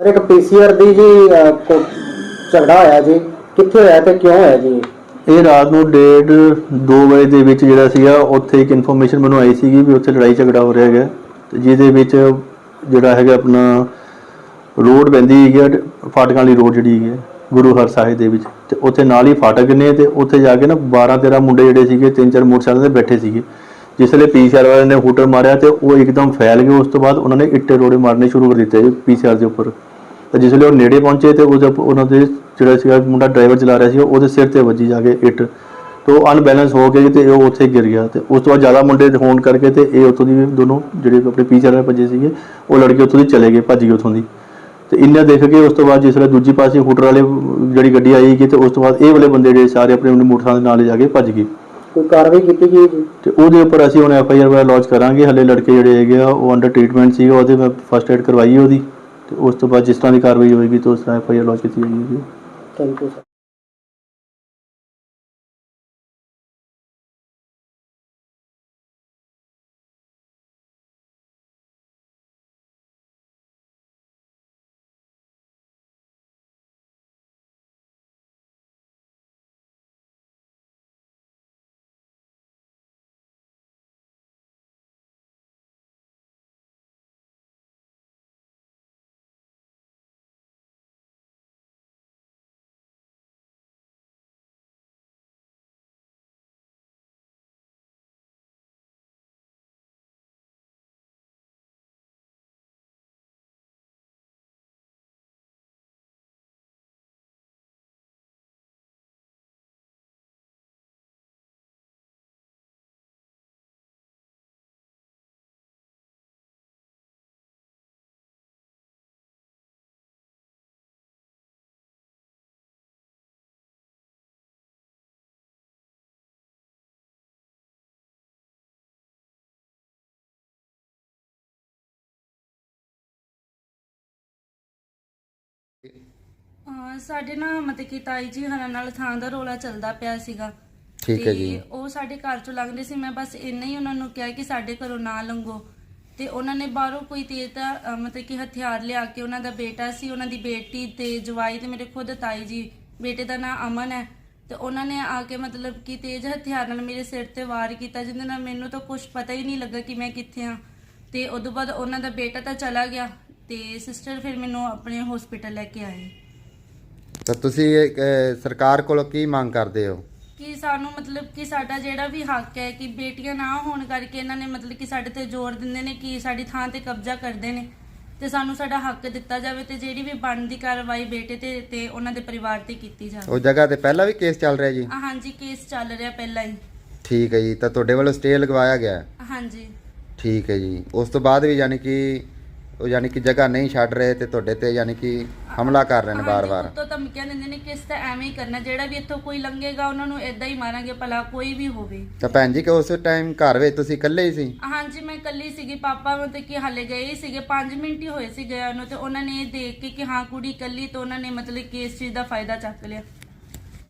Sir ਇੱਕ PCR ਦੀ ਜੀ ਅਹ, ਕੋ- ਝਗੜਾ ਹੋਇਆ ਜੀ। ਕਿੱਥੇ ਹੋਇਆ ਤੇ ਕਿਉਂ ਹੋਇਆ ਜੀ? ਇਹ ਰਾਤ ਨੂੰ ਡੇਢ 2 ਵਜੇ ਦੇ ਵਿੱਚ ਜਿਹੜਾ ਸੀਗਾ ਉੱਥੇ ਇੱਕ ਇਨਫੋਰਮੇਸ਼ਨ ਮੈਨੂੰ ਆਈ ਸੀਗੀ ਵੀ ਉੱਥੇ ਲੜਾਈ ਝਗੜਾ ਹੋ ਰਿਹਾ ਹੈਗਾ। ਤੇ ਜਿਹਦੇ ਵਿੱਚ ਜਿਹੜਾ ਹੈਗਾ ਆਪਣਾ ਰੋਡ ਪੈਂਦੀ ਹੈਗੀ ਆ, ਫਾਟਕਾਂ ਵਾਲੀ ਰੋਡ ਜਿਹੜੀ ਹੈਗੀ ਹੈ, ਗੁਰੂ ਹਰ ਸਾਹਿਬ ਦੇ ਵਿੱਚ। ਤੇ ਉੱਥੇ ਨਾਲ ਹੀ ਫਾਟਕ ਨੇ ਤੇ ਉੱਥੇ ਜਾ ਕੇ ਨਾ 12 13 ਮੁੰਡੇ ਜਿਹੜੇ ਸੀਗੇ ਤਿੰਨ ਚਾਰ ਮੋਟਰਸਾਈਕਲ ਤੇ ਬੈਠੇ ਸੀਗੇ। ਜਿਸ ਵੇਲੇ ਪੀਸੀਆਰ ਵਾਲਿਆਂ ਨੇ ਹੂਟਰ ਮਾਰਿਆ ਤੇ ਉਹ ਇੱਕਦਮ ਫੈਲ ਗਏ। ਉਸ ਤੋਂ ਬਾਅਦ ਉਹਨਾਂ ਨੇ ਇੱਟੇ ਰੋੜੇ ਮਾਰਨੇ ਸ਼ੁਰੂ ਕਰ ਦਿੱਤੇ ਪੀਸੀਆਰ ਦੇ ਉੱਪਰ। ਤੇ ਜਿਸ ਵੇਲੇ ਉਹ ਨੇੜੇ ਪਹੁੰਚੇ ਤੇ ਉਹਦੇ ਉਹਨਾਂ ਦੇ ਜਿਹੜਾ ਸੀਗਾ ਮੁੰਡਾ ਡਰਾਈਵਰ ਚਲਾ ਰਿਹਾ ਸੀ ਉਹਦੇ ਸਿਰ ਤੇ ਵੱਜੀ ਜਾ ਕੇ ਇੱਟ। ਤੇ ਅਨਬੈਲੈਂਸ ਹੋ ਕੇ ਤੇ ਉਹ ਉੱਥੇ ਗਿਰ ਗਿਆ ਤੇ ਉਸ ਤੋਂ ਬਾਅਦ ਜ਼ਿਆਦਾ ਮੁੰਡੇ ਹੋਣ ਕਰਕੇ ਤੇ ਇਹ ਉੱਥੋਂ ਦੀ ਦੋਨੋਂ ਜਿਹੜੇ ਆਪਣੇ ਪੀਛੇ ਵਾਲੇ ਭੱਜੇ ਸੀਗੇ ਉਹ ਲੜਕੇ ਉੱਥੋਂ ਦੀ ਚਲੇ ਗਏ ਭੱਜ ਗਏ ਉੱਥੋਂ ਦੀ। ਤੇ ਇੰਨਾ ਦੇਖ ਕੇ ਉਸ ਤੋਂ ਬਾਅਦ ਜਿਸ ਵੇਲੇ ਦੂਜੀ ਪਾਸੇ ਹੂਟਰ ਵਾਲੇ ਜਿਹੜੀ ਗੱਡੀ ਆਈ ਕਿ ਤੇ ਉਸ ਤੋਂ ਬਾਅਦ ਇਹ ਵਾਲੇ ਬੰਦੇ ਜਿਹੜੇ ਸਾਰੇ ਆਪਣੇ ਮੋਟਰਸਾਈਕਲ ਦੇ ਨਾਲ ਜਾ ਕੇ ਭੱਜ ਗਏ। ਕੋਈ ਕਾਰਵਾਈ ਕੀਤੀ ਗਈ ਜੀ? ਤੇ ਉਹਦੇ ਉੱਪਰ ਅਸੀਂ ਹੁਣ ਐਫ ਆਈ ਆਰ ਵਗੈਰਾ ਲੌਂਚ ਕਰਾਂਗੇ ਹਲੇ ਲੜਕੇ ਜਿਹੜੇ ਹੈਗੇ ਆ ਉਹ ਅੰਡਰ ਟ੍ਰੀਟਮੈਂਟ ਸੀਗਾ ਉਹਦੇ ਮੈਂ ਫਸਟ ਐਡ ਕਰਵਾਈ ਉਹਦੀ। ਤੇ ਉਸ ਤੋਂ ਬਾਅਦ ਜਿਸ ਤਰ੍ਹਾਂ ਦੀ ਕਾਰਵਾਈ ਹੋਏਗੀ, ਤਾਂ ਉਸ ਤਰ੍ਹਾਂ ਐਫ ਆਈ ਆਰ ਲੌਂਚ ਕੀਤੀ ਜਾਏਗੀ। ਥੈਂਕ ਯੂ ਸਰ ਸਾਡੇ ਨਾ ਮਤਲਬ ਕਿ ਤਾਈ ਜੀ ਹਰਾਂ ਨਾਲ ਥਾਂ ਦਾ ਰੋਲਾ ਚੱਲਦਾ ਪਿਆ ਸੀਗਾ। ਠੀਕ ਹੈ ਜੀ। ਉਹ ਸਾਡੇ ਘਰ ਚੋਂ ਲੰਘਦੇ ਸੀ। ਮੈਂ ਬਸ ਇੰਨਾ ਹੀ ਉਹਨਾਂ ਨੂੰ ਕਿਹਾ ਕਿ ਸਾਡੇ ਘਰੋਂ ਨਾ ਲੰਘੋ। ਤੇ ਉਹਨਾਂ ਨੇ ਬਾਹਰੋਂ ਕੋਈ ਤੇਜ਼ ਦਾ ਮਤਲਬ ਕਿ ਹਥਿਆਰ ਲਿਆ ਕੇ ਉਹਨਾਂ ਦਾ ਬੇਟਾ ਸੀ ਉਹਨਾਂ ਦੀ ਬੇਟੀ ਤੇ ਜਵਾਈ ਤੇ ਮੇਰੇ ਖੁਦ ਤਾਈ ਜੀ। ਬੇਟੇ ਦਾ ਨਾਂ ਅਮਨ ਹੈ। ਤੇ ਉਹਨਾਂ ਨੇ ਆ ਕੇ ਮਤਲਬ ਕਿ ਤੇਜ਼ ਹਥਿਆਰ ਨਾਲ ਮੇਰੇ ਸਿਰ ਤੇ ਵਾਰ ਕੀਤਾ ਜਿਹਦੇ ਨਾਲ ਮੈਨੂੰ ਤਾਂ ਕੁਝ ਪਤਾ ਹੀ ਨਹੀਂ ਲੱਗਾ ਕਿ ਮੈਂ ਕਿੱਥੇ ਆ ਤੇ ਉਦੋਂ ਬਾਅਦ ਉਹਨਾਂ ਦਾ ਬੇਟਾ ਤਾਂ ਚਲਾ ਗਿਆ। ਤੇ ਸਿਸਟਰ ਫਿਰ ਮੈਨੂੰ ਆਪਣੇ ਹਸਪੀਟਲ ਲੈ ਕੇ ਆਏ। ਤਾਂ ਤੁਸੀਂ ਅਹ, ਸਰਕਾਰ ਕੋਲੋਂ ਕੀ ਮੰਗ ਕਰਦੇ ਹੋ? ਕਿ ਸਾਨੂੰ ਮਤਲਬ ਕਿ ਸਾਡਾ ਜਿਹੜਾ ਵੀ ਹੱਕ ਹੈ ਕਿ ਬੇਟੀਆਂ ਨਾ ਹੋਣ ਕਰਕੇ ਇਹਨਾਂ ਨੇ ਮਤਲਬ ਕਿ ਸਾਡੇ ਤੇ ਜ਼ੋਰ ਦਿੰਦੇ ਨੇ ਕਿ ਸਾਡੀ ਥਾਂ ਤੇ ਕਬਜ਼ਾ ਕਰਦੇ ਨੇ। ਤੇ ਸਾਨੂੰ ਸਾਡਾ ਹੱਕ ਦਿੱਤਾ ਜਾਵੇ ਤੇ ਜਿਹੜੀ ਵੀ ਬਣਦੀ ਕਾਰਵਾਈ ਬੇਟੇ ਤੇ ਤੇ ਉਹਨਾਂ ਦੇ ਪਰਿਵਾਰ ਤੇ ਕੀਤੀ ਜਾਵੇ। ਉਹ ਜਗ੍ਹਾ ਤੇ ਪਹਿਲਾਂ ਵੀ ਕੇਸ ਚੱਲ ਰਿਹਾ ਜੀ? ਆ ਹਾਂਜੀ ਕੇਸ ਚੱਲ ਰਿਹਾ ਪਹਿਲਾਂ ਹੀ। ਠੀਕ ਹੈ ਜੀ ਤਾਂ ਤੁਹਾਡੇ ਵੱਲੋਂ ਸਟੇ ਲਗਵਾਇਆ ਗਿਆ ਹੈ? ਹਾਂਜੀ। ਠੀਕ ਹੈ ਜੀ ਉਸ ਤੋਂ ਬਾਅਦ ਵੀ ਯਾਨੀ ਕਿ ਉਹ ਯਾਨੀ ਕਿ ਜਗ੍ਹਾ ਨਹੀਂ ਛੱਡ ਰਹੇ ਤੇ ਤੁਹਾਡੇ ਤੇ ਯਾਨੀ ਕਿ ਹਮਲਾ ਕਰ ਰਹੇ ਨੇ ਬਾਰ-ਬਾਰ ਤੋਂ ਧਮਕੀਆਂ ਦਿੰਦੇ ਨੇ ਕਿ ਇਸ ਤਾਂ ਐਵੇਂ ਹੀ ਕਰਨਾ ਜਿਹੜਾ ਵੀ ਇੱਥੋਂ ਕੋਈ ਲੰਘੇਗਾ ਉਹਨਾਂ ਨੂੰ ਇਦਾਂ ਹੀ ਮਾਰਾਂਗੇ ਭਲਾ ਕੋਈ ਵੀ ਹੋਵੇ। ਤਾਂ ਭੈਣ ਜੀ ਕਿ ਉਸ ਟਾਈਮ ਘਰ ਵਿੱਚ ਤੁਸੀਂ ਇਕੱਲੇ ਹੀ ਸੀ? ਹਾਂਜੀ ਮੈਂ ਇਕੱਲੀ ਸੀਗੀ ਪਾਪਾ ਮਤਲਬ ਕਿ ਹਾਲੇ ਗਏ ਹੀ ਸੀਗੇ 5 ਮਿੰਟ ਹੀ ਹੋਏ ਸੀ ਗਿਆ ਨੂੰ ਤੇ ਉਹਨਾਂ ਨੇ ਇਹ ਦੇਖ ਕੇ ਕਿ ਹਾਂ ਕੁੜੀ ਇਕੱਲੀ ਤੋਂ ਉਹਨਾਂ ਨੇ ਮਤਲਬ ਕਿ ਇਸ ਚੀਜ਼ ਦਾ ਫਾਇਦਾ ਚੱਕ ਲਿਆ।